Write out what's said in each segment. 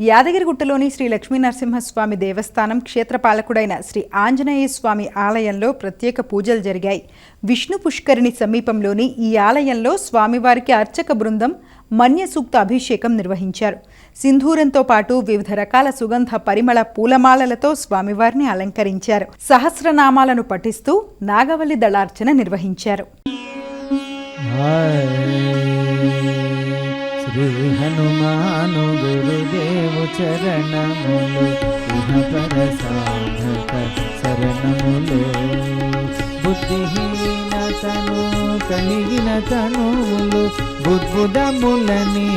యాదగిరిగుట్టలోని శ్రీ లక్ష్మీనరసింహస్వామి దేవస్థానం క్షేత్రపాలకుడైన శ్రీ ఆంజనేయ స్వామి ఆలయంలో ప్రత్యేక పూజలు జరిగాయి. విష్ణు పుష్కరిణి సమీపంలోని ఈ ఆలయంలో స్వామివారికి అర్చక బృందం మన్య సూక్త అభిషేకం నిర్వహించారు. సింధూరంతో పాటు వివిధ రకాల సుగంధ పరిమళ పూలమాలలతో స్వామివారిని అలంకరించారు. సహస్రనామాలను పఠిస్తూ నాగవల్లి దళార్చన నిర్వహించారు. శ్రీ హనుమాను గురుదేవు చరణములు ఇహపర సాధక శరణములు. బుద్ధిహీనతను కలిగిన తనువులు బుద్బుదములని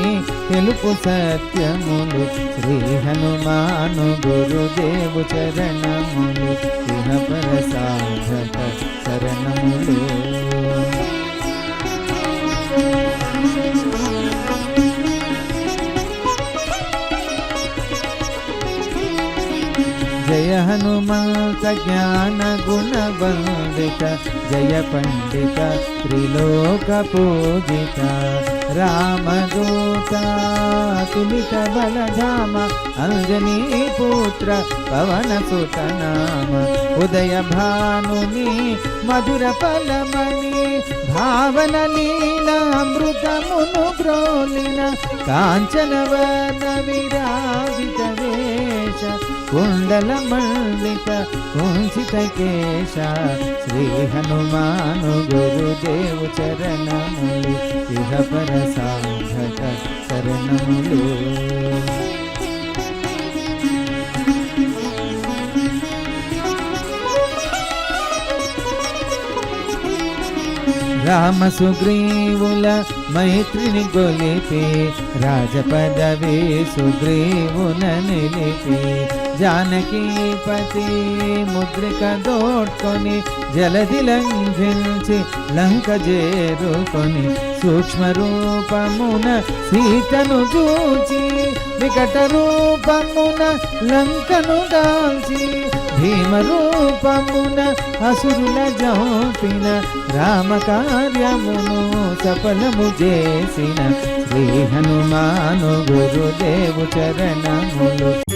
తెలుపు సత్యములు. శ్రీ హనుమాను గురుదేవు చరణములు ఇహపర సాధక శరణములు. जय हनुमंत ज्ञान गुण वंदित जय पंडित त्रिलोक राम रामदूता तुलित बलधाम, अंजनी पुत्र, पवन सुत नाम। उदय भानुनि, मधुर फलमणि भावन लीलामृतमुनु कांचन वन विराजित కుండల మండిత కుంచిత కేశ శ్రీ హనుమాను గురుదేవు చరణములు ఇహ పర సాధక శరణములు రామ సుగ్రీవుల మైత్రిని గొలిపి రాజపదవి సుగ్రీవున నిలిపి జానకీపతి ముద్రిక దోడ్కొని జలధి లంఘించి లంక చేరుకొని సూక్ష్మ రూపమున సీతను చూచి వికట రూపమున లంకను దాల్చి భీమ రూపమున అసురుల జోపిన రామ కార్యమును సఫలము చేసిన శ్రీ హనుమాను గురుదేవు చరణములు.